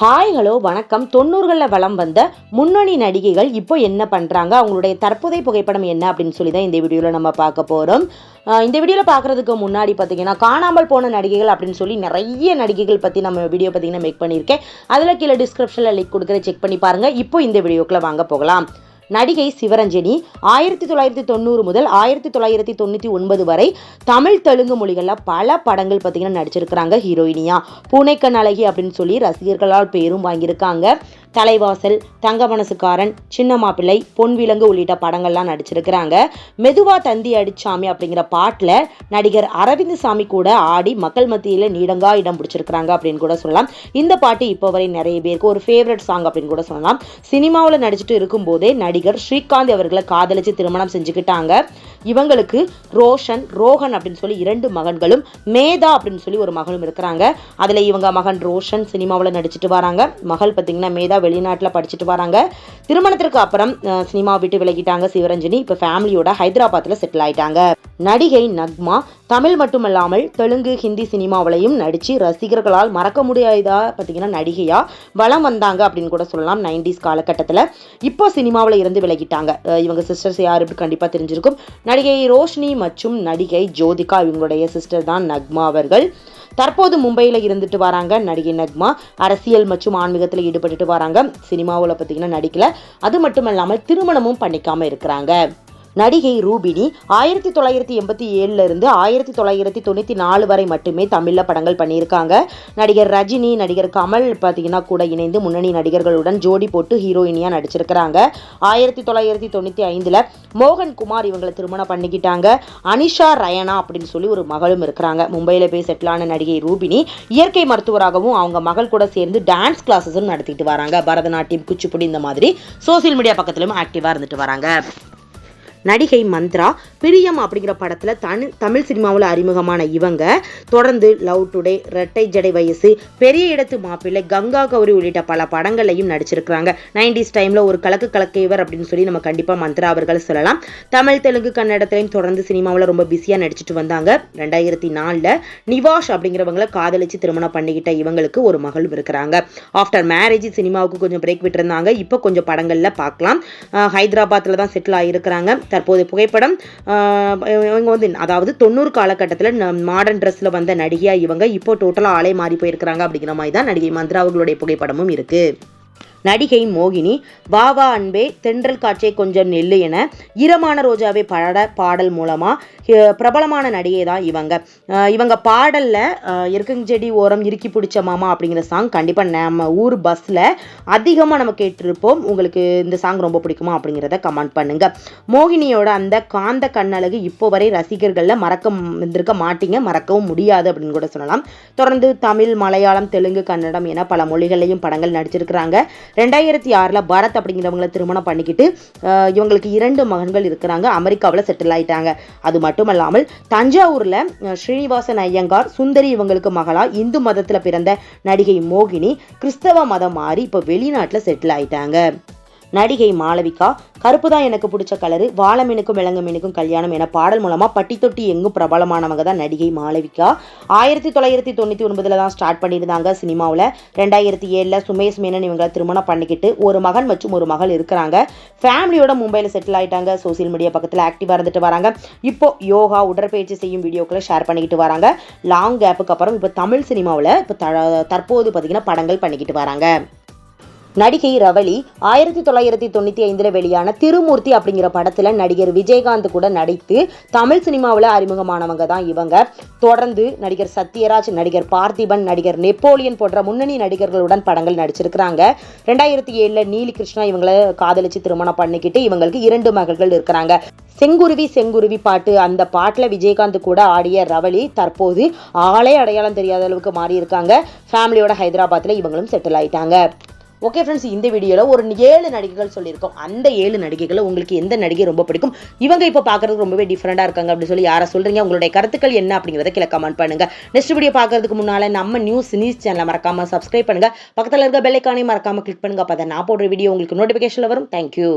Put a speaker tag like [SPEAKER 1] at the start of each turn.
[SPEAKER 1] Hi hello வணக்கம். தொண்ணூறுகளில் வலம் வந்த முன்னணி நடிகைகள் இப்போ என்ன பண்ணுறாங்க அவங்களுடைய தற்போதைய புகைப்படம் என்ன அப்படின்னு சொல்லி தான் இந்த வீடியோவில் நம்ம பார்க்க போகிறோம் இந்த வீடியோவில் பார்க்குறதுக்கு முன்னாடி பார்த்தீங்கன்னா காணாமல் போன நடிகைகள் அப்படின்னு சொல்லி நிறைய நடிகைகள் பற்றி நம்ம வீடியோ பார்த்தீங்கன்னா மேக் பண்ணியிருக்கேன். அதில் கீழே டிஸ்கிரிப்ஷனில் லிங்க் கொடுக்குற செக் பண்ணி பாருங்கள் இப்போ இந்த வீடியோக்குள்ளே வாங்க போகலாம். நடிகை சிவரஞ்சனி ஆயிரத்தி தொள்ளாயிரத்தி தொண்ணூறு முதல் ஆயிரத்தி தொள்ளாயிரத்தி தொண்ணூற்றி ஒன்பது வரை தமிழ் தெலுங்கு மொழிகளில் பல படங்கள் பார்த்தீங்கன்னா நடிச்சிருக்கிறாங்க ஹீரோயினியா. பூனைக்கண் அழகி அப்படின்னு சொல்லி ரசிகர்களால் பேரும் வாங்கியிருக்காங்க. தலைவாசல் தங்க மனசுக்காரன் சின்ன மாப்பிள்ளை பொன் விலங்கு உள்ளிட்ட படங்கள்லாம் நடிச்சிருக்கிறாங்க. மெதுவா தந்தி அடிச்சாமி அப்படிங்கிற பாட்டில் நடிகர் அரவிந்த் சாமி கூட ஆடி மக்கள் மத்தியில் நீடங்கா இடம் பிடிச்சிருக்கிறாங்க அப்படின்னு கூட சொல்லலாம். இந்த பாட்டு இப்போ வரை நிறைய பேருக்கு ஒரு ஃபேவரட் சாங் அப்படின்னு கூட சொல்லலாம். சினிமாவில் நடிச்சுட்டு இருக்கும்போதே நடிகர் ஸ்ரீகாந்த் அவர்களை காதலிச்சு திருமணம் செஞ்சுக்கிட்டாங்க. இவங்களுக்கு ரோஷன் ரோஹன் அப்படின்னு சொல்லி இரண்டு மகன்களும் மேதா அப்படின்னு சொல்லி ஒரு மகளும் இருக்கிறாங்க. அதில் இவங்க மகன் ரோஷன் சினிமாவில் நடிச்சிட்டு வராங்க. மகள் பார்த்தீங்கன்னா மேதா வெளிநாட்டில் படிச்சுட்டு வராங்க. திருமணத்திற்கு அப்புறம் சினிமா விட்டு விலகிட்டாங்க சிவரஞ்சனி. இப்போ ஃபேமிலியோட ஹைதராபாத்தில் செட்டில் ஆயிட்டாங்க. நடிகை நக்மா தமிழ் மட்டுமல்லாமல் தெலுங்கு ஹிந்தி சினிமாவிலையும் நடித்து ரசிகர்களால் மறக்க முடியாததாக பார்த்தீங்கன்னா நடிகையாக வளம் வந்தாங்க அப்படின்னு கூட சொல்லலாம் நைன்டிஸ் காலகட்டத்தில். இப்போ சினிமாவில் இருந்து விலகிட்டாங்க. இவங்க சிஸ்டர்ஸ் யார் இப்படி கண்டிப்பாக தெரிஞ்சிருக்கும். நடிகை ரோஷினி மற்றும் நடிகை ஜோதிகா இவங்களுடைய சிஸ்டர் தான் நக்மா அவர்கள். தற்போது மும்பையில் இருந்துட்டு வராங்க நடிகை நக்மா. அரசியல் மற்றும் ஆன்மீகத்தில் ஈடுபட்டுட்டு வராங்க. சினிமாவில் பார்த்தீங்கன்னா நடிக்கல. அது மட்டும் இல்லாமல் திருமணமும் பண்ணிக்காமல் இருக்கிறாங்க. நடிகை ரூபினி ஆயிரத்தி தொள்ளாயிரத்தி எண்பத்தி ஏழுல இருந்து ஆயிரத்தி தொள்ளாயிரத்தி தொண்ணூற்றி நாலு வரை மட்டுமே தமிழில் படங்கள் பண்ணியிருக்காங்க. நடிகர் ரஜினி நடிகர் கமல் பார்த்தீங்கன்னா கூட இணைந்து முன்னணி நடிகர்களுடன் ஜோடி போட்டு ஹீரோயினியாக நடிச்சிருக்கிறாங்க. ஆயிரத்தி தொள்ளாயிரத்தி தொண்ணூற்றி ஐந்தில் மோகன் குமார் இவங்களை திருமணம் பண்ணிக்கிட்டாங்க. அனிஷா ரயனா அப்படின்னு சொல்லி ஒரு மகளும் இருக்கிறாங்க. மும்பையில் போய் செட்டிலான நடிகை ரூபினி இயற்கை மருத்துவராகவும் அவங்க மகள் கூட சேர்ந்து டான்ஸ் கிளாஸஸும் நடத்திட்டு வராங்க. பரதநாட்டியம் குச்சிப்புடி இந்த மாதிரி சோசியல் மீடியா பக்கத்திலும் ஆக்டிவாக இருந்துட்டு வராங்க. நடிகை மந்த்ரா பிரியம் அப்படிங்கிற படத்தில் தனி தமிழ் சினிமாவில் அறிமுகமான இவங்க தொடர்ந்து லவ் டுடே ரெட்டை ஜடை வயசு பெரிய இடத்து மாப்பிள்ளை கங்கா கௌரி உள்ளிட்ட பல படங்களையும் நடிச்சிருக்கிறாங்க. நைன்டிஸ் டைமில் ஒரு கலக்கு கலக்கைவர் அப்படின்னு சொல்லி நம்ம கண்டிப்பாக மந்த்ரா அவர்கள் சொல்லலாம். தமிழ் தெலுங்கு கன்னடத்திலையும் தொடர்ந்து சினிமாவில் ரொம்ப பிஸியாக நடிச்சிட்டு வந்தாங்க. ரெண்டாயிரத்தி நாலில் நிவாஷ் அப்படிங்கிறவங்களை காதலிச்சு திருமணம் பண்ணிக்கிட்ட இவங்களுக்கு ஒரு மகளும் இருக்கிறாங்க. ஆஃப்டர் மேரேஜ் சினிமாவுக்கு கொஞ்சம் பிரேக் விட்டுருந்தாங்க. இப்போ கொஞ்சம் படங்களில் பார்க்கலாம். ஹைதராபாத்தில் தான் செட்டில் ஆகியிருக்கிறாங்க தற்போது புகைப்படம் இவங்க வந்து அதாவது தொண்ணூறு காலகட்டத்தில் மாடர்ன் ட்ரெஸ்ஸில் வந்த நடிகையாக இவங்க இப்போ டோட்டலாக ஆளே மாறி போயிருக்கிறாங்க அப்படிங்கிற மாதிரி தான் நடிகை மந்த்ரா அவர்களுடைய புகைப்படமும் இருக்குது நடிகை மோகினி வாவா அன்பே தென்றல் காட்சியை கொஞ்சம் நெல்லு என ஈரமான ரோஜாவை பாட பாடல் மூலமாக பிரபலமான நடிகை தான் இவங்க. இவங்க பாடலில் இருக்குங்க செடி ஓரம் இறுக்கி பிடிச்ச மாமா அப்படிங்கிற சாங் கண்டிப்பாக நம்ம ஊர் பஸ்ஸில் அதிகமாக நம்ம கேட்டிருப்போம். உங்களுக்கு இந்த சாங் ரொம்ப பிடிக்குமா அப்படிங்கிறத கமெண்ட் பண்ணுங்க. மோகினியோட அந்த காந்த கண்ணழகு இப்போ வரை ரசிகர்களில் மறக்க இருந்திருக்க மாட்டீங்க மறக்கவும் முடியாது அப்படின்னு கூட சொல்லலாம். தொடர்ந்து தமிழ் மலையாளம் தெலுங்கு கன்னடம் என பல மொழிகளையும் படங்கள் நடிச்சிருக்கிறாங்க. ரெண்டாயிரத்தி ஆறில் பரத் அப்படிங்கிறவங்களை திருமணம் பண்ணிக்கிட்டு இவங்களுக்கு இரண்டு மகன்கள் இருக்கிறாங்க. அமெரிக்காவில் செட்டில் ஆயிட்டாங்க. அது மட்டும் இல்லாமல் தஞ்சாவூரில் ஸ்ரீனிவாசன் ஐயங்கார் சுந்தரி இவங்களுக்கு மகளா இந்து மதத்தில் பிறந்த நடிகை மோகினி கிறிஸ்தவ மதம் மாறி இப்போ வெளிநாட்டில் செட்டில் ஆயிட்டாங்க. நடிகை மாளவிகா கருப்பு தான் எனக்கு பிடிச்ச கலரு வாழ மீனுக்கும் விலங்கு மீனுக்கும் கல்யாணம் என பாடல் மூலமாக பட்டி தொட்டி எங்கும் பிரபலமானவங்க தான் நடிகை மாளவிகா. ஆயிரத்தி தொள்ளாயிரத்தி தொண்ணூற்றி ஒன்பதில் தான் ஸ்டார்ட் பண்ணியிருந்தாங்க சினிமாவில். ரெண்டாயிரத்தி ஏழில் சுமேஷ் மேனன் இவங்களை திருமணம் பண்ணிக்கிட்டு ஒரு மகன் மற்றும் ஒரு மகள் இருக்கிறாங்க. ஃபேமிலியோட மும்பையில் செட்டில் ஆகிட்டாங்க சோசியல் மீடியா பக்கத்தில் ஆக்டிவாக இருந்துட்டு வராங்க. இப்போ யோகா உடற்பயிற்சி செய்யும் வீடியோக்களை ஷேர் பண்ணிக்கிட்டு வராங்க. லாங் கேப்புக்கு அப்புறம் இப்போ தமிழ் சினிமாவில் இப்போ தற்போது பார்த்தீங்கன்னா படங்கள் பண்ணிக்கிட்டு வராங்க. நடிகை ரவளி ஆயிரத்தி தொள்ளாயிரத்தி தொண்ணூற்றி ஐந்தில் வெளியான திருமூர்த்தி அப்படிங்கிற படத்தில் நடிகர் விஜயகாந்த் கூட நடித்து தமிழ் சினிமாவில் அறிமுகமானவங்க தான் இவங்க. தொடர்ந்து நடிகர் சத்யராஜ் நடிகர் பார்த்திபன் நடிகர் நெப்போலியன் போன்ற முன்னணி நடிகர்களுடன் படங்கள் நடிச்சிருக்கிறாங்க. ரெண்டாயிரத்தி ஏழில் நீலி கிருஷ்ணா இவங்களை காதலிச்சு திருமணம் பண்ணிக்கிட்டு இவங்களுக்கு இரண்டு மகள்கள் இருக்கிறாங்க. செங்குருவி செங்குருவி பாட்டு. அந்த பாட்டில் விஜயகாந்த் கூட ஆடிய ரவளி தற்போது ஆளே அடையாளம் தெரியாத அளவுக்கு மாறியிருக்காங்க. ஃபேமிலியோட ஹைதராபாத்தில் இவங்களும் செட்டில் ஆயிட்டாங்க. ஓகே ஃப்ரெண்ட்ஸ் இந்த வீடியோவில் ஒரு ஏழு நடிகைகள் சொல்லியிருக்கோம். அந்த ஏழு நடிகைகளை உங்களுக்கு எந்த நடிகை ரொம்ப பிடிக்கும்? இவங்க இப்போ பார்க்கறதுக்கு ரொம்பவே டிஃப்ரெண்டாக இருக்காங்க அப்படின்னு சொல்லி யாரை சொல்கிறீங்க உங்களுடைய கருத்துக்கள் என்ன அப்படிங்கிறத கீழே கமெண்ட் பண்ணுங்கள் நெக்ஸ்ட் வீடியோ பார்க்குறதுக்கு முன்னால் நம்ம நியூஸ் நியூஸ் சேனலை மறக்காமல் சப்ஸ்கிரைப் பண்ணுங்கள் பக்கத்தில் இருக்க பெல்லைக்கானையும் மறக்காமல் கிளிக் பண்ணுங்கள் அப்போ நான் போடுற வீடியோ உங்களுக்கு நோட்டிஃபிகேஷனில் வரும். தேங்க்யூ